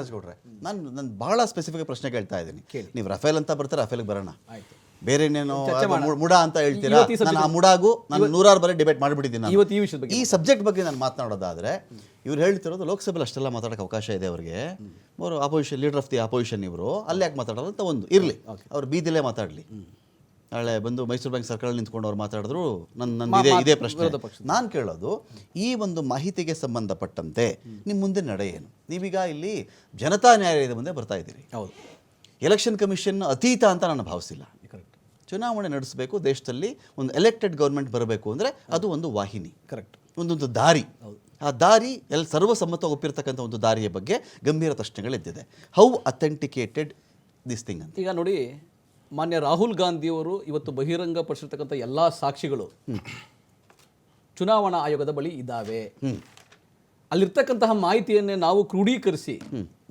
ರಾಜಗೌಡ್ರೆ ನಾನು ನಾನು ಬಹಳ ಸ್ಪೆಸಿಫಿಕ್ ಪ್ರಶ್ನೆ ಕೇಳ್ತಾ ಇದ್ದೀನಿ. ನೀವು ರಫೇಲ್ ಅಂತ ಬರ್ತಾರೆ ರಫೇಲ್ಗೆ ಬರೋಣ? ಬೇರೆ ಇನ್ನೇನು ಮುಡ ಅಂತ ಹೇಳ್ತೀರಾ? ನಾನು ಆ ಮುಡಾಗೂ ನಾನು ನೂರಾರು ಬಾರಿ ಡಿಬೇಟ್ ಮಾಡಿಬಿಟ್ಟಿದ್ದೀನಿ ಈ ವಿಷಯದ ಬಗ್ಗೆ ಈ ಸಬ್ಜೆಕ್ಟ್ ಬಗ್ಗೆ ನಾನು ಮಾತನಾಡೋದಾದ್ರೆ ಇವ್ರು ಹೇಳ್ತಿರೋದು ಲೋಕಸಭೆಲಿ ಅಷ್ಟೆಲ್ಲ ಮಾತಾಡೋಕೆ ಅವಕಾಶ ಇದೆ ಅವರಿಗೆ. ಅವರು opposition leader of the opposition ಇವರು. ಅಲ್ಲಿ ಯಾಕೆ ಮಾತಾಡೋದು ಅಂತ ಒಂದು. ಇರಲಿ. ಅವ್ರು ಬೀದಿಲೇ ಮಾತಾಡಲಿ. ನಾಳೆ ಬಂದು ಮೈಸೂರು ಬ್ಯಾಂಕ್ ಸರ್ಕಲ್ ನಿಂತ್ಕೊಂಡು ಅವ್ರು ಮಾತಾಡಿದ್ರು. ನನ್ನ ನನ್ನ ಇದೇ ಇದೇ ಪ್ರಶ್ನೆ. ನಾನು ಕೇಳೋದು ಈ ಒಂದು ಮಾಹಿತಿಗೆ ಸಂಬಂಧಪಟ್ಟಂತೆ ನಿಮ್ಮ ಮುಂದೆ ನಡೆ ಏನು? ನೀವೀಗ ಇಲ್ಲಿ ಜನತಾ ನ್ಯಾಯಾಲಯದ ಮುಂದೆ ಬರ್ತಾ ಇದ್ದೀರಿ. ಹೌದು. ಎಲೆಕ್ಷನ್ ಕಮಿಷನ್ ಅತೀತ ಅಂತ ನಾನು ಭಾವಿಸಿಲ್ಲ. ಕರೆಕ್ಟ್ ಚುನಾವಣೆ ನಡೆಸಬೇಕು ದೇಶದಲ್ಲಿ ಒಂದು ಎಲೆಕ್ಟೆಡ್ ಗೌರ್ಮೆಂಟ್ ಬರಬೇಕು ಅಂದರೆ ಅದು ಒಂದು ವಾಹಿನಿ. ಕರೆಕ್ಟ್ ಒಂದೊಂದು ದಾರಿ. ಆ ದಾರಿ ಎಲ್ಲಿ ಸರ್ವಸಮ್ಮತ ಒಪ್ಪಿರ್ತಕ್ಕಂಥ ಒಂದು ದಾರಿಯ ಬಗ್ಗೆ ಗಂಭೀರ ಪ್ರಶ್ನೆಗಳು ಪ್ರಶ್ನೆಗಳಿದ್ದಿದೆ. ಹೌ ಅಥೆಂಟಿಕೇಟೆಡ್ ದಿಸ್ ಥಿಂಗ್ ಅಂತ. ಈಗ ನೋಡಿ ಮಾನ್ಯ ರಾಹುಲ್ ಗಾಂಧಿಯವರು ಇವತ್ತು ಬಹಿರಂಗ ಪಡಿಸಿರ್ತಕ್ಕಂಥ ಎಲ್ಲ ಸಾಕ್ಷಿಗಳು ಚುನಾವಣಾ ಆಯೋಗದ ಬಳಿ ಇದ್ದಾವೆ. ಅಲ್ಲಿರ್ತಕ್ಕಂತಹ ಮಾಹಿತಿಯನ್ನೇ ನಾವು ಕ್ರೋಢೀಕರಿಸಿ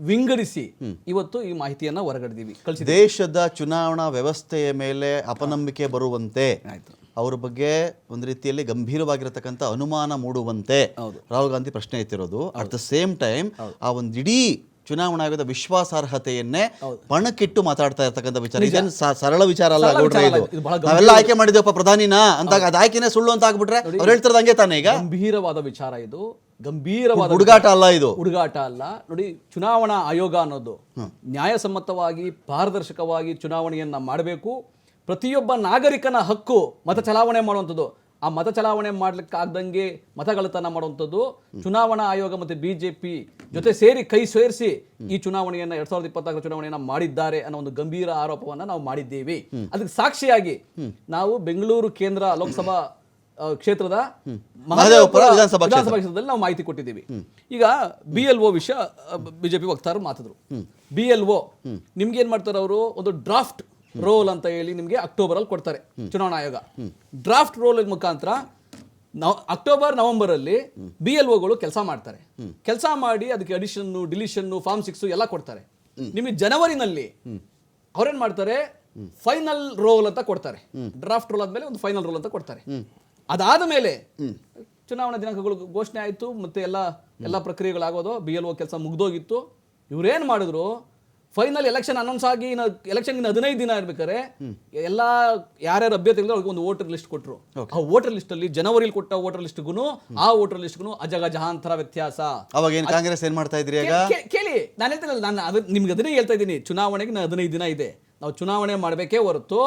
ವಿಂಗಡಿಸಿ ಇವತ್ತು ಈ ಮಾಹಿತಿಯನ್ನು ಹೊರಗಡೆದೀವಿ. ಕಳಿಸಿ ದೇಶದ ಚುನಾವಣಾ ವ್ಯವಸ್ಥೆಯ ಮೇಲೆ ಅಪನಂಬಿಕೆ ಬರುವಂತೆ ಆಯ್ತು. ಅವ್ರ ಬಗ್ಗೆ ಒಂದು ರೀತಿಯಲ್ಲಿ ಗಂಭೀರವಾಗಿರತಕ್ಕಂಥ ಅನುಮಾನ ಮೂಡುವಂತೆ ಹೌದು. ರಾಹುಲ್ ಗಾಂಧಿ ಪ್ರಶ್ನೆ ಎತ್ತಿರೋದು. ಅಟ್ ದ ಸೇಮ್ ಟೈಮ್ ಆ ಒಂದು ಇಡೀ ಚುನಾವಣಾ ಆಯೋಗದ ವಿಶ್ವಾಸಾರ್ಹತೆಯನ್ನೇ ಪಣಕ್ಕಿಟ್ಟು ಮಾತಾಡ್ತಾ ಇರ್ತಕ್ಕಂಥ ವಿಚಾರ. ಇದೇನು ಸ- ಸರಳ ವಿಚಾರ ಅಲ್ಲ ಗೌಡ್ರೆ ಇದು. ನಾವೆಲ್ಲ ಆಯ್ಕೆ ಮಾಡಿದೇವಪ್ಪ ಪ್ರಧಾನಿನ ಅಂದಾಗ ಅದು ಆಯ್ಕೆನೇ ಸುಳ್ಳು ಅಂತ ಆಗ್ಬಿಟ್ರೆ ಅವ್ರು ಹೇಳ್ತಿರೋದು ಹಂಗೆ ತಾನೇ ಈಗ? ಗಂಭೀರವಾದ ವಿಚಾರ ಇದು. ಗಂಭೀರವಾದ ಹುಡುಗಾಟ ಅಲ್ಲ ಇದು. ಹುಡುಗಾಟ ಅಲ್ಲ. ನೋಡಿ ಚುನಾವಣಾ ಆಯೋಗ ಅನ್ನೋದು ನ್ಯಾಯಸಮ್ಮತವಾಗಿ ಪಾರದರ್ಶಕವಾಗಿ ಚುನಾವಣೆಯನ್ನ ಮಾಡಬೇಕು. ಪ್ರತಿಯೊಬ್ಬ ನಾಗರಿಕನ ಹಕ್ಕು ಮತ ಚಲಾವಣೆ ಮಾಡುವಂಥದ್ದು. ಆ ಮತ ಚಲಾವಣೆ ಮಾಡ್ಲಿಕ್ಕಾಗ್ದಂಗೆ ಮತಗಳತನ ಮಾಡುವಂಥದ್ದು ಚುನಾವಣಾ ಆಯೋಗ ಮತ್ತು ಬಿಜೆಪಿ ಜೊತೆ ಸೇರಿ ಕೈ ಸೇರಿಸಿ ಈ ಚುನಾವಣೆಯನ್ನ ಎರಡ್ ಸಾವಿರದ ಇಪ್ಪತ್ತಾರು ಚುನಾವಣೆಯನ್ನ ಮಾಡಿದ್ದಾರೆ ಅನ್ನೋ ಒಂದು ಗಂಭೀರ ಆರೋಪವನ್ನ ನಾವು ಮಾಡಿದ್ದೇವೆ. ಅದಕ್ಕೆ ಸಾಕ್ಷಿಯಾಗಿ ನಾವು ಬೆಂಗಳೂರು ಕೇಂದ್ರ ಲೋಕಸಭಾ ಕ್ಷೇತ್ರದ ವಿಧಾನಸಭಾ ಕ್ಷೇತ್ರದಲ್ಲಿ ನಾವು ಮಾಹಿತಿ ಕೊಟ್ಟಿದ್ದೀವಿ. ಈಗ ಬಿ ಎಲ್ ಒ ವಿಷಯ ಬಿಜೆಪಿ ವಕ್ತಾರರು ಮಾತಾದ್ರು. ಬಿ ಎಲ್ ಒ ನಿಮ್ಗೆ ಏನ್ ಮಾಡ್ತಾರೆ ಅವರು ಒಂದು ಡ್ರಾಫ್ಟ್ ರೋಲ್ ಅಂತ ಹೇಳಿ ನಿಮಗೆ ಅಕ್ಟೋಬರ್ ಅಲ್ಲಿ ಕೊಡ್ತಾರೆ ಚುನಾವಣಾ ಆಯೋಗ. ಡ್ರಾಫ್ಟ್ ರೋಲ್ ಮುಖಾಂತರ ಅಕ್ಟೋಬರ್ ನವೆಂಬರ್ ಅಲ್ಲಿ ಬಿ ಎಲ್ ಒಗಳು ಕೆಲಸ ಮಾಡ್ತಾರೆ. ಕೆಲಸ ಮಾಡಿ ಅದಕ್ಕೆ ಅಡಿಷನ್ ಡಿಲಿಷನ್ ಫಾರ್ಮ್ ಸಿಕ್ಸ್ ಎಲ್ಲ ಕೊಡ್ತಾರೆ. ನಿಮಗೆ ಜನವರಿನಲ್ಲಿ ಅವ್ರೇನ್ ಮಾಡ್ತಾರೆ? ಫೈನಲ್ ರೋಲ್ ಅಂತ ಕೊಡ್ತಾರೆ. ಡ್ರಾಫ್ಟ್ ರೋಲ್ ಆದ್ಮೇಲೆ ಒಂದು ಫೈನಲ್ ರೋಲ್ ಅಂತ ಕೊಡ್ತಾರೆ. ಅದಾದ ಮೇಲೆ ಚುನಾವಣಾ ದಿನಾಂಕಗಳು ಘೋಷಣೆ ಆಯಿತು, ಮತ್ತೆ ಎಲ್ಲ ಎಲ್ಲ ಪ್ರಕ್ರಿಯೆಗಳಾಗೋದು ಬಿ ಎಲ್ ಒ ಕೆಲಸ ಮುಗ್ದೋಗಿತ್ತು. ಇವ್ರೇನ್ ಮಾಡಿದ್ರು? ಫೈನಲ್ ಎಲೆಕ್ಷನ್ ಅನೌನ್ಸ್ ಆಗಿ ಎಲೆಕ್ಷನ್ ಹದಿನೈದು ದಿನ ಇರ್ಬೇಕಾದ್ರೆ ಎಲ್ಲ ಯಾರ್ಯಾರು ಅಭ್ಯರ್ಥಿಗಳು ಅವ್ರಿಗೆ ಒಂದು ವೋಟರ್ ಲಿಸ್ಟ್ ಕೊಟ್ಟರು ಆ ವೋಟರ್ ಲಿಸ್ಟ್ ಅಲ್ಲಿ ಜನವರಿಲಿ ಕೊಟ್ಟ ವೋಟರ್ ಲಿಸ್ಟ್ಗೂ ಆ ವೋಟರ್ ಲಿಸ್ಟ್ಗೂ ಅಜಗಜಾಂತರ ವ್ಯತ್ಯಾಸ. ಅವಾಗ ಏನು ಕಾಂಗ್ರೆಸ್ ಏನ್ ಮಾಡ್ತಾ ಇದ್ರಿ ಕೇಳಿ ನಾನು ಹೇಳ್ತೀನಲ್ಲ ನಾನು ಅದು ನಿಮ್ಗೆ ಅದನ್ನೇ ಹೇಳ್ತಾ ಇದ್ದೀನಿ. ಚುನಾವಣೆಗೆ ನಾನು ಹದಿನೈದು ದಿನ ಇದೆ. ನಾವು ಚುನಾವಣೆ ಮಾಡಬೇಕೇ ಹೊರತು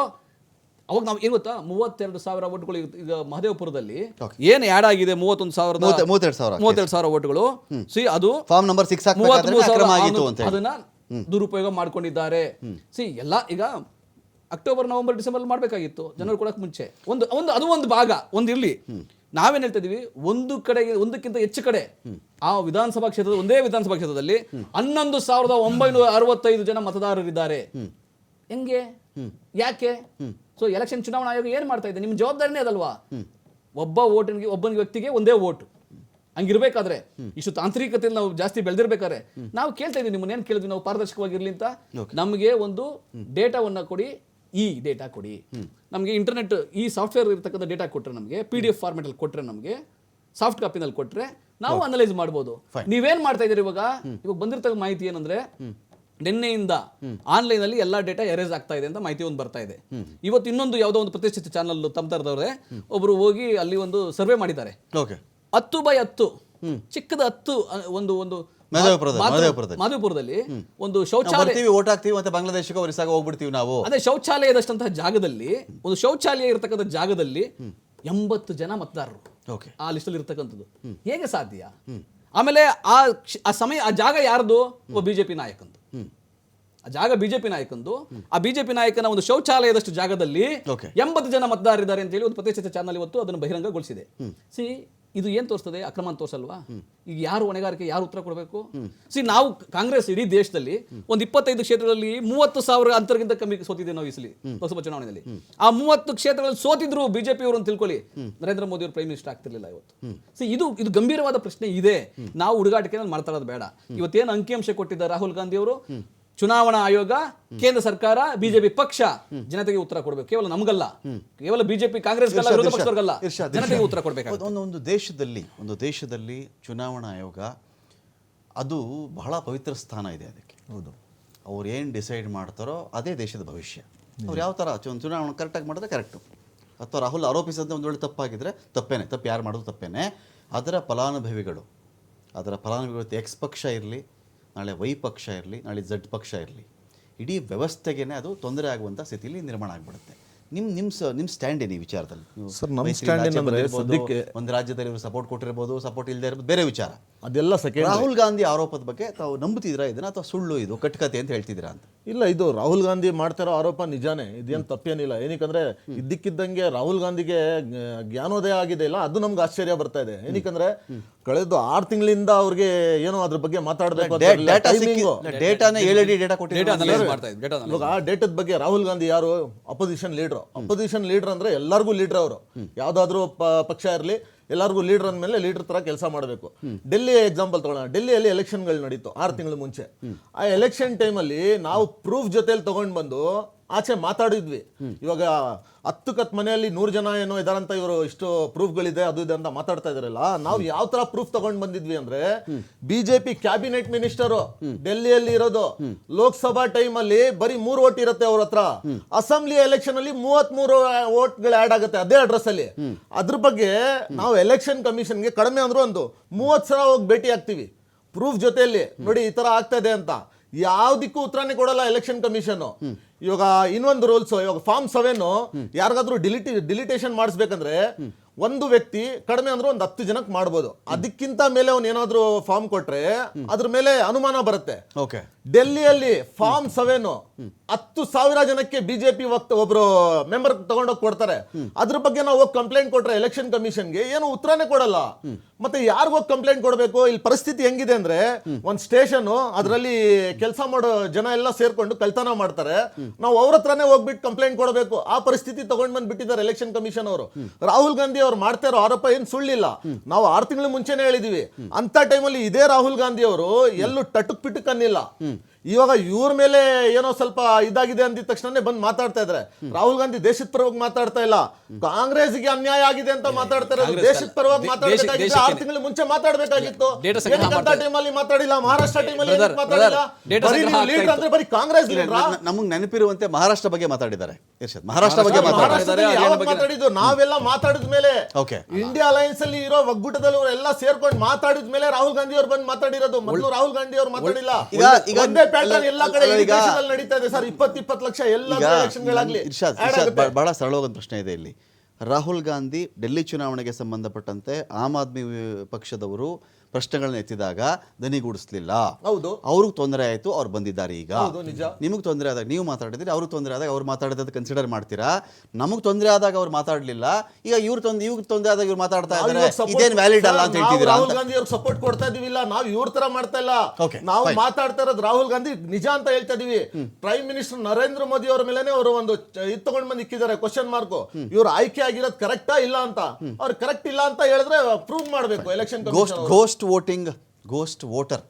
ಅವಾಗ ನಾವು ಏನು ಗೊತ್ತಾ? ಮೂವತ್ತೆರಡು ಸಾವಿರ ಓಟ್ಗಳು ಈಗ- ಮಹದೇವಪುರದಲ್ಲಿ ಏನು ಆ್ಯಡ್ ಆಗಿದೆ? ಮೂವತ್ತೊಂದು ಸಾವಿರದ ಮೂವತ್ತ- ಮೂವತ್ತೆರಡು ಸಾವಿರ ಮೂವತ್ತೆರಡು ಸಾವಿರ ಓಟ್ಗಳು ಸಿ ಅದು ಫಾರ್ಮ್ ನಂಬರ್ ಸಿಕ್ಸ್ ಮೂವತ್ತ್ಮೂರು ಸಾವಿರ ಅದನ್ನ ದುರುಪಯೋಗ ಮಾಡ್ಕೊಂಡಿದ್ದಾರೆ. ಸಿ ಎಲ್ಲ ಈಗ ಅಕ್ಟೋಬರ್ ನವೆಂಬರ್ ಡಿಸೆಂಬರ್ ಮಾಡಬೇಕಾಗಿತ್ತು. ಜನರು ಕೊಡಕ್ಕೆ ಮುಂಚೆ. ಒಂದು ಒಂದು ಅದು ಒಂದು ಭಾಗ ಒಂದು ನಾವೇನು ನಾವೇನ್ ಹೇಳ್ತಾ ಇದೀವಿ? ಒಂದು ಕಡೆಗೆ ಒಂದಕ್ಕಿಂತ ಹೆಚ್ಚು ಕಡೆ ಆ ವಿಧಾನಸಭಾ ಕ್ಷೇತ್ರದ ಒಂದೇ ವಿಧಾನಸಭಾ ಕ್ಷೇತ್ರದಲ್ಲಿ ಹನ್ನೊಂದು ಸಾವಿರದ ಒಂಬೈನೂರ ಅರವತ್ತೈದು ಜನ ಮತದಾರರಿದ್ದಾರೆ. ಹೆಂಗೆ? ಯಾಕೆ? ಸೊ ಎಲೆಕ್ಷನ್ ಚುನಾವಣಾ ಆಯೋಗ ಏನ್ ಮಾಡ್ತಾ ಇದೆ? ನಿಮ್ಮ ಜವಾಬ್ದಾರಿನೇ ಅದಲ್ವಾ? ಒಬ್ಬ ಓಟಿಗೆ ಒಬ್ಬನಿಗೆ ವ್ಯಕ್ತಿಗೆ ಒಂದೇ ಓಟು ಹಂಗಿರ್ಬೇಕಾದ್ರೆ ಇಷ್ಟು ತಾಂತ್ರಿಕತೆಯಲ್ಲಿ ನಾವು ಜಾಸ್ತಿ ಬೆಳೆದಿರ್ಬೇಕಾದ್ರೆ ನಾವು ಕೇಳ್ತಾ ಇದೀವಿ ನಿಮ್ಮನ್ನೇನು ಕೇಳಿದ್ವಿ ನಾವು ಪಾರದರ್ಶಕವಾಗಿರ್ಲಿ ಅಂತ. ನಮಗೆ ಒಂದು ಡೇಟಾವನ್ನ ಕೊಡಿ ಈ ಡೇಟಾ ಕೊಡಿ. ನಮಗೆ ಇಂಟರ್ನೆಟ್ ಈ ಸಾಫ್ಟ್ವೇರ್ ಇರ್ತಕ್ಕಂಥ ಡೇಟಾ ಕೊಟ್ಟರೆ ನಮಗೆ ಪಿ ಡಿ ಎಫ್ ಫಾರ್ಮೆಟ್ ಅಲ್ಲಿ ಕೊಟ್ರೆ ನಮಗೆ ಸಾಫ್ಟ್ ಕಾಪಿನಲ್ಲಿ ಕೊಟ್ಟರೆ ನಾವು ಅನಲೈಸ್ ಮಾಡ್ಬೋದು. ನೀವೇನ್ ಮಾಡ್ತಾ ಇದೀರಿ ಇವಾಗ? ಇವಾಗ ಬಂದಿರ್ತಕ್ಕ ಮಾಹಿತಿ ಏನಂದ್ರೆ ನಿನ್ನೆಯಿಂದ ಆನ್ಲೈನ್ ಅಲ್ಲಿ ಎಲ್ಲಾ ಡೇಟಾ ಎರೇಸ್ ಆಗ್ತಾ ಇದೆ ಅಂತ ಮಾಹಿತಿ ಒಂದು ಬರ್ತಾ ಇದೆ. ಇವತ್ತು ಇನ್ನೊಂದು ಯಾವುದೋ ಒಂದು ಪ್ರತಿಷ್ಠಿತ ಚಾನಲ್ ತಮ್ಮ ತರದವ್ರೆ ಒಬ್ರು ಹೋಗಿ ಅಲ್ಲಿ ಒಂದು ಸರ್ವೆ ಮಾಡಿದ್ದಾರೆ. ಓಕೆ. ಹತ್ತು ಬೈ ಹತ್ತು ಚಿಕ್ಕದ ಹತ್ತು ಒಂದು ಒಂದು. ಮಾಧವಪುರದಲ್ಲಿ ಒಂದು ಶೌಚಾಲಯ ಓಟ್ ಹಾಕ್ತೀವಿ ಮತ್ತೆ ಬಾಂಗ್ಲಾದೇಶಕ್ಕೆ ಒರಿಸಾಗ ಹೋಗ್ಬಿಡ್ತೀವಿ ನಾವು. ಅದೇ ಶೌಚಾಲಯದಷ್ಟಂತಹ ಜಾಗದಲ್ಲಿ ಒಂದು ಶೌಚಾಲಯ ಇರತಕ್ಕಂಥ ಜಾಗದಲ್ಲಿ ಎಂಬತ್ತು ಜನ ಮತದಾರರು. ಓಕೆ. ಆ ಲಿಸ್ಟಲ್ಲಿ ಇರ್ತಕ್ಕಂಥದ್ದು. ಹೇಗೆ ಸಾಧ್ಯ? ಆಮೇಲೆ ಆ ಆ ಸಮಯ ಆ ಜಾಗ ಯಾರ್ದು? ಒಬ್ಬ ಬಿಜೆಪಿ ನಾಯಕಂದು. ಆ ಜಾಗ ಬಿಜೆಪಿ ನಾಯಕಂದು. ಆ ಬಿಜೆಪಿ ನಾಯಕನ ಒಂದು ಶೌಚಾಲಯದಷ್ಟು ಜಾಗದಲ್ಲಿ. ಎಂಬತ್ತು ಜನ ಮತದಾರರಿದ್ದಾರೆ ಅಂತ ಹೇಳಿ ಒಂದು ಪ್ರತಿಷ್ಠಿತ ಚಾನಲ್ ಇವತ್ತು ಅದನ್ನು ಬಹಿರಂಗಗೊಳಿಸಿದೆ. ಸಿ ಇದು ಏನ್ ತೋರಿಸ್ತದೆ? ಅಕ್ರಮ ಅಂತ ತೋರಿಸಲ್ವಾ? ಈಗ ಯಾರು ಹೊಣೆಗಾರಿಕೆ ಯಾರು ಉತ್ತರ ಕೊಡಬೇಕು? ಸಿ ನಾವು ಕಾಂಗ್ರೆಸ್ ಇಡೀ ದೇಶದಲ್ಲಿ ಒಂದು ಇಪ್ಪತ್ತೈದು ಕ್ಷೇತ್ರದಲ್ಲಿ ಮೂವತ್ತು ಸಾವಿರ ಅಂತರಗಿಂತ ಕಮ್ಮಿ ಸೋತಿದ್ದೇವೆ ನಾವು ಇಸಲಿ ಸಲ ಲೋಕಸಭಾ ಚುನಾವಣೆಯಲ್ಲಿ. ಆ ಮೂವತ್ತು ಕ್ಷೇತ್ರಗಳಲ್ಲಿ ಸೋತಿದ್ರು ಬಿಜೆಪಿ ಅವರು ಅಂತ ತಿಳ್ಕೊಳ್ಳಿ. ನರೇಂದ್ರ ಮೋದಿ ಅವರು ಪ್ರೈಮ್ ಮಿನಿಸ್ಟರ್ ಆಗ್ತಿರ್ಲಿಲ್ಲ ಇವತ್ತು. ಸಿ ಇದು ಇದು ಗಂಭೀರವಾದ ಪ್ರಶ್ನೆ ಇದೆ. ನಾವು ಹುಡುಗಾಟಿಕೆ ಮಾತಾಡೋದು ಬೇಡ. ಇವತ್ತೇನು ಅಂಕಿಅಂಶ ಕೊಟ್ಟಿದ್ದ ರಾಹುಲ್ ಗಾಂಧಿ ಅವರು? ಚುನಾವಣಾ ಆಯೋಗ ಕೇಂದ್ರ ಸರ್ಕಾರ ಬಿಜೆಪಿ ಪಕ್ಷ ಜನತೆಗೆ ಉತ್ತರ ಕೊಡಬೇಕು. ಕೇವಲ ನಮಗಲ್ಲ. ಕೇವಲ ಬಿಜೆಪಿ ಕಾಂಗ್ರೆಸ್ ಜನತೆಗೆ ಉತ್ತರ ಕೊಡಬೇಕು ಒಂದು ಒಂದು ದೇಶದಲ್ಲಿ ಒಂದು ದೇಶದಲ್ಲಿ ಚುನಾವಣಾ ಆಯೋಗ ಅದು ಬಹಳ ಪವಿತ್ರ ಸ್ಥಾನ ಇದೆ ಅದಕ್ಕೆ. ಹೌದು. ಅವ್ರು ಏನು ಡಿಸೈಡ್ ಮಾಡ್ತಾರೋ ಅದೇ ದೇಶದ ಭವಿಷ್ಯ. ಅವ್ರು ಯಾವ ಥರ ಚುನಾವಣೆ ಕರೆಕ್ಟಾಗಿ ಮಾಡಿದ್ರೆ ಕರೆಕ್ಟು ಅಥವಾ ರಾಹುಲ್ ಆರೋಪಿಸಿದಂತೆ ಒಂದು ವೇಳೆ ತಪ್ಪಾಗಿದ್ರೆ ತಪ್ಪೇನೆ. ತಪ್ಪು ಯಾರು ಮಾಡೋದು ತಪ್ಪೇನೆ. ಅದರ ಫಲಾನುಭವಿಗಳು ಅದರ ಫಲಾನುಭವಿಗಳು ಎಕ್ಸ್ ಪಕ್ಷ ಇರಲಿ ನಾಳೆ ವೈ ಪಕ್ಷ ಇರಲಿ ನಾಳೆ ಝಡ್ ಪಕ್ಷ ಇರಲಿ ಇಡೀ ವ್ಯವಸ್ಥೆಗೇನೆ ಅದು ತೊಂದರೆ ಆಗುವಂಥ ಸ್ಥಿತಿಯಲ್ಲಿ ನಿರ್ಮಾಣ ಆಗಿಬಿಡುತ್ತೆ. ನಿಮ್ಮ ನಿಮ್ಮ ಸ ನಿಮ್ಮ ಸ್ಟ್ಯಾಂಡ್ ಏನು ಈ ವಿಚಾರದಲ್ಲಿ? ಸರ್, ನಮ್ಮ ಸ್ಟ್ಯಾಂಡ್ ಒಂದು ರಾಜ್ಯದಲ್ಲಿ ಇವರು ಸಪೋರ್ಟ್ ಕೊಟ್ಟಿರ್ಬೋದು ಸಪೋರ್ಟ್ ಇಲ್ಲದೆ ಇರ್ಬೋದು ಬೇರೆ ವಿಚಾರ. ಅದೆಲ್ಲ ಸೆಕೆಂಡ್ ರಾಹುಲ್ ಗಾಂಧಿ ಆರೋಪದ ಬಗ್ಗೆ ತಾವು ನಂಬುತ್ತಿದ್ದೀರಾ ಇದನ್ನ ಅಥವಾ ಸುಳ್ಳು ಇದು ಕಟ್ಕತೆ ಅಂತ ಹೇಳ್ತಿದ್ದೀರಾ ಅಂತ? ಇಲ್ಲ ಇದು ರಾಹುಲ್ ಗಾಂಧಿ ಮಾಡ್ತಿರೋ ಆರೋಪ ನಿಜಾನೇ ಇದೇನು ತಪ್ಪೇನಿಲ್ಲ. ಏನಕ್ಕಂದ್ರೆ ಇದ್ದಕ್ಕಿದ್ದಂಗೆ ರಾಹುಲ್ ಗಾಂಧಿಗೆ ಜ್ಞಾನೋದಯ ಆಗಿದೆ ಇಲ್ಲ ಅದು ನಮ್ಗೆ ಆಶ್ಚರ್ಯ ಬರ್ತಾ ಇದೆ. ಏನಕ್ಕಂದ್ರೆ ಕಳೆದ ಆರು ತಿಂಗಳಿಂದ ಅವ್ರಿಗೆ ಏನೋ ಅದ್ರ ಬಗ್ಗೆ ಮಾತಾಡಬೇಕು ಅಂತ ಇರ್ಲಿಲ್ಲ. ಡೇಟಾ Timing ಡೇಟಾನೇ ಏಳಡಿ ಡೇಟಾ ಡೇಟಾ ಅನಲೈಸ್ ಮಾಡ್ತಾ ಇದ್ವಿ ಡೇಟಾ ಇವಾಗ ಆ ಡೇಟದ ಬಗ್ಗೆ ರಾಹುಲ್ ಗಾಂಧಿ ಯಾರು? ಅಪೋಸಿಷನ್ ಲೀಡರ್ ಅಪೋಸಿಷನ್ ಲೀಡರ್ ಅಂದ್ರೆ ಎಲ್ಲರಿಗೂ ಲೀಡರ್ ಅವರು. ಯಾವ್ದಾದ್ರು ಪ- ಪಕ್ಷ ಇರಲಿ ಎಲ್ಲರಿಗೂ ಲೀಡರ್ ಅಂದಮೇಲೆ ಲೀಡರ್ ತರ ಕೆಲಸ ಮಾಡಬೇಕು. ಡೆಲ್ಲಿ ಎಕ್ಸಾಂಪಲ್ ತಗೊಳ್ಳೋಣ ಡೆಲ್ಲಿಯಲ್ಲಿ ಎಲೆಕ್ಷನ್ಗಳು ನಡೀತು ಆರು ತಿಂಗಳ ಮುಂಚೆ. ಆ ಎಲೆಕ್ಷನ್ ಟೈಮಲ್ಲಿ ನಾವು ಪ್ರೂಫ್ ಜೊತೆಲಿ ತಗೊಂಡು ಬಂದು ಆಚೆ ಮಾತಾಡಿದ್ವಿ. ಇವಾಗ ಹತ್ತು ಕತ್ ಮನೆಯಲ್ಲಿ ನೂರು ಜನ ಏನೋ ಇದಾರಂತ ಇವರು ಇಷ್ಟು ಪ್ರೂಫ್ಗಳಿದೆ, ಅದು ಇದೆ ಅಂತ ಮಾತಾಡ್ತಾ ಇದಾರಲ್ಲ ನಾವು ಯಾವ ತರ ಪ್ರೂಫ್ ತಗೊಂಡ್ ಬಂದಿದ್ವಿ ಅಂದ್ರೆ ಬಿಜೆಪಿ ಕ್ಯಾಬಿನೆಟ್ ಮಿನಿಸ್ಟರ್ ಡೆಲ್ಲಿಯಲ್ಲಿ ಇರೋದು, ಲೋಕಸಭಾ ಟೈಮ್ ಅಲ್ಲಿ ಬರೀ ಮೂರು ಓಟ್ ಇರುತ್ತೆ ಅವ್ರ ಹತ್ರ. ಅಸೆಂಬ್ಲಿ ಎಲೆಕ್ಷನ್ ಅಲ್ಲಿ ಮೂವತ್ ಮೂರು ಓಟ್ಗಳು ಆಡ್ ಆಗುತ್ತೆ ಅದೇ ಅಡ್ರೆಸ್ ಅಲ್ಲಿ. ಅದ್ರ ಬಗ್ಗೆ ನಾವು ಎಲೆಕ್ಷನ್ ಕಮಿಷನ್ಗೆ ಕಡಿಮೆ ಅಂದ್ರೂ ಒಂದು ಮೂವತ್ ಸಲ ಹೋಗಿ ಭೇಟಿ ಆಗ್ತೀವಿ. ಪ್ರೂಫ್ ಜೊತೆಯಲ್ಲಿ ನೋಡಿ ಈ ತರ ಆಗ್ತಾ ಇದೆ ಅಂತ. ಯಾವ್ದಕ್ಕೂ ಉತ್ತರನೇ ಕೊಡಲ್ಲ ಎಲೆಕ್ಷನ್ ಕಮಿಷನ್ ಇವಾಗ ಇನ್ನೊಂದು ರೂಲ್ಸ್ ಇವಾಗ ಫಾರ್ಮ್ ಸೆವೆನ್ ಯಾರಿಗಾದ್ರೂ ಡಿಲಿಟಿ ಡಿಲಿಟೇಷನ್ ಮಾಡಿಸ್ಬೇಕಂದ್ರೆ ಒಂದು ವ್ಯಕ್ತಿ ಕಡಿಮೆ ಅಂದ್ರೆ ಒಂದು ಹತ್ತು ಜನಕ್ಕೆ ಮಾಡ್ಬೋದು. ಅದಕ್ಕಿಂತ ಮೇಲೆ ಅವ್ನು ಏನಾದ್ರೂ ಫಾರ್ಮ್ ಕೊಟ್ರೆ ಅದ್ರ ಮೇಲೆ ಅನುಮಾನ ಬರುತ್ತೆ. ಓಕೆ ಡೆಲ್ಲಿಯಲ್ಲಿ ಫಾರ್ಮ್ ಸೆವೆನ್ ಹತ್ತು ಸಾವಿರ ಜನಕ್ಕೆ ಬಿಜೆಪಿ ವಕ್ತ ಒಬ್ರು ಮೆಂಬರ್ ತಗೊಂಡೋಗಿ ಕೊಡ್ತಾರೆ. ಅದ್ರ ಬಗ್ಗೆ ನಾವು ಹೋಗಿ ಕಂಪ್ಲೇಂಟ್ ಕೊಟ್ರೆ ಎಲೆಕ್ಷನ್ ಕಮಿಷನ್ಗೆ ಏನು ಉತ್ತರನೇ ಕೊಡಲ್ಲ. ಮತ್ತೆ ಯಾರ್ ಹೋಗಿ ಕಂಪ್ಲೇಂಟ್ ಕೊಡಬೇಕು? ಇಲ್ಲಿ ಪರಿಸ್ಥಿತಿ ಹೆಂಗಿದೆ ಅಂದ್ರೆ ಒಂದ್ ಸ್ಟೇಷನ್ ಅದರಲ್ಲಿ ಕೆಲಸ ಮಾಡೋ ಜನ ಎಲ್ಲ ಸೇರ್ಕೊಂಡು ಕಲ್ತನ ಮಾಡ್ತಾರೆ. ನಾವು ಅವ್ರ ಹತ್ರನೇ ಹೋಗ್ಬಿಟ್ಟು ಕಂಪ್ಲೇಂಟ್ ಕೊಡಬೇಕು. ಆ ಪರಿಸ್ಥಿತಿ ತಗೊಂಡ್ ಬಂದ್ ಬಿಟ್ಟಿದ್ದಾರೆ ಎಲೆಕ್ಷನ್ ಕಮಿಷನ್ ಅವರು. ರಾಹುಲ್ ಗಾಂಧಿ ಅವ್ರು ಮಾಡ್ತಾ ಇರೋ ಆರೋಪ ಏನ್ ಸುಳ್ಳಿಲ್ಲ. ನಾವು ಆರು ತಿಂಗಳ ಮುಂಚೆನೆ ಹೇಳಿದೀವಿ. ಅಂತ ಟೈಮಲ್ಲಿ ಇದೇ ರಾಹುಲ್ ಗಾಂಧಿ ಅವರು ಎಲ್ಲೂ ಟಟುಕ್ ಪಿಟುಕ್ ಅನ್ನಿಲ್ಲ ಇವಾಗ ಇವ್ರ ಮೇಲೆ ಏನೋ ಸ್ವಲ್ಪ ಇದಾಗಿದೆ ಅಂದಿದ ತಕ್ಷಣನೇ ಬಂದು ಮಾತಾಡ್ತಾ ಇದ್ದಾರೆ ರಾಹುಲ್ ಗಾಂಧಿ ದೇಶದ ಪರವಾಗಿ ಮಾತಾಡ್ತಾ ಇಲ್ಲ. ಕಾಂಗ್ರೆಸ್ಗೆ ಅನ್ಯಾಯ ಆಗಿದೆ ಅಂತ ಮಾತಾಡ್ತಾರೆ ಇರೋದು ದೇಶದ ಪರವಾಗಿ ಮಾತಾಡಬೇಕಾಗಿತ್ತು ಆರು ತಿಂಗಳ ಮುಂಚೆ ಮಾತಾಡಬೇಕಾಗಿತ್ತು. ಡೇಟಾ ಟೀಮ್ ಅಲ್ಲಿ ಟೈಮಲ್ಲಿ ಮಾತಾಡಿಲ್ಲ ಮಹಾರಾಷ್ಟ್ರ ಟೀಮ್ ಅಲ್ಲಿ ಮಾತಾಡಿಲ್ಲ. ಬರೀ ಸಂಗ್ರಹ ಲೀಡರ್ ಅಂದ್ರೆ ಬರೀ ಕಾಂಗ್ರೆಸ್ ಲೀಡ್ರಾ? ನಮಗೆ ನೆನಪಿರುವಂತೆ ಮಹಾರಾಷ್ಟ್ರ ಬಗ್ಗೆ ಮಾತಾಡಿದ್ದಾರೆ. ಇರ್ಷದ್. ಮಹಾರಾಷ್ಟ್ರ ಬಗ್ಗೆ ಮಾತಾಡಿದ್ದಾರೆ ಯಾವಾಗ ಮಾತಾಡಿದ್ದು? ನಾವೆಲ್ಲ ಮಾತಾಡಿದ ಮೇಲೆ ಓಕೆ. ಇಂಡಿಯಾ ಅಲಯನ್ಸ್ ಅಲ್ಲಿ ಇರೋ ಒಗ್ಗೂಟದಲ್ಲಿ ಎಲ್ಲ ಸೇರ್ಕೊಂಡು ಮಾತಾಡಿದ ಮೇಲೆ ರಾಹುಲ್ ಗಾಂಧಿ ಅವ್ರು ಬಂದು ಮಾತಾಡಿರೋದು. ಮೊದಲು ರಾಹುಲ್ ಗಾಂಧಿ ಅವ್ರು ಮಾತಾಡಿಲ್ಲ. ಈಗ- ಈಗ- ಒಂದೇ ಪ್ಯಾಟರ್ನ್ ಎಲ್ಲ ಕಡೆ ಈಗ- ನಡೀತಾ ಇದೆ ಸರ್. ಇಪ್ಪತ್ತು ಇಪ್ಪತ್ತು ಲಕ್ಷ ಎಲ್ಲ ಎಲೆಕ್ಷನ್ಗಳಾಗ್ಲಿ ಇರ್ಷಾದ್ ಇರ್ಷಾದ್. ಬಹಳ ಸರಳವಾದ ಪ್ರಶ್ನೆ ಇದೆ ಇಲ್ಲಿ. ರಾಹುಲ್ ಗಾಂಧಿ ಡೆಲ್ಲಿ ಚುನಾವಣೆಗೆ ಸಂಬಂಧಪಟ್ಟಂತೆ ಆಮ್ ಆದ್ಮಿ ಪಕ್ಷದವರು ಪ್ರಶ್ನೆಗಳನ್ನ ಎತ್ತಿದಾಗ ದನಿಗೂಡಿಸ್ಲಿಲ್ಲ ಹೌದು. ಅವ್ರಿಗೆ ತೊಂದರೆ ಆಯಿತು ಅವ್ರು ಬಂದಿದ್ದಾರೆ ಈಗ. ನಿಮಗೆ ತೊಂದರೆ ಆದಾಗ ನೀವು ಮಾತಾಡಿದ್ರಿ ಅವ್ರಿಗೆ ತೊಂದರೆ ಆದಾಗ ಅವ್ರು ಮಾತಾಡಿದ ಕನ್ಸಿಡರ್ ಮಾಡ್ತೀರಾ? ನಮಗೆ ತೊಂದರೆ ಆದಾಗ ಅವ್ರು ಮಾತಾಡಲಿಲ್ಲ. ಈಗ ಇವ್ರು ತೊಂದ್ರೆ ಇವ್ರಿಗೆ ತೊಂದರೆ ಆದಾಗ ಇವ್ರು ಮಾತಾಡ್ತಾ ಇದ್ದಾರೆ ಇದೇನು ವ್ಯಾಲಿಡ್ ಅಲ್ಲ ಅಂತ ಹೇಳ್ತಿದ್ದೀರಾ ರಾಹುಲ್ ಗಾಂಧಿ ಅವ್ರಿಗೆ ಸಪೋರ್ಟ್ ಕೊಡ್ತಾ ಇದೀವಿಲ್ಲ ನಾವು ಇವ್ರ ತರ ಮಾಡ್ತಾ ಇಲ್ಲ. ನಾವು. ಮಾತಾಡ್ತಾ ಇರೋದು ರಾಹುಲ್ ಗಾಂಧಿ ನಿಜ ಅಂತ ಹೇಳ್ತಾ ಇದೀವಿ. ಪ್ರೈಮ್ ಮಿನಿಸ್ಟರ್ ನರೇಂದ್ರ ಮೋದಿ ಅವರ ಮೇಲೆನೆ ಅವರು ಒಂದು ಇದು ತಗೊಂಡ್ ಬಂದು ಇಕ್ಕಿದ್ದಾರೆ ಕ್ವಶನ್ ಮಾರ್ಕ್ ಇವ್ರು ಆಯ್ಕೆ ಆಗಿರೋದು ಕರೆಕ್ಟಾ ಇಲ್ಲ ಅಂತ. ಅವ್ರು ಕರೆಕ್ಟ್ ಇಲ್ಲ ಅಂತ ಹೇಳಿದ್ರೆ ಪ್ರೂವ್ ಮಾಡ್ಬೇಕು election ghost voting ghost voter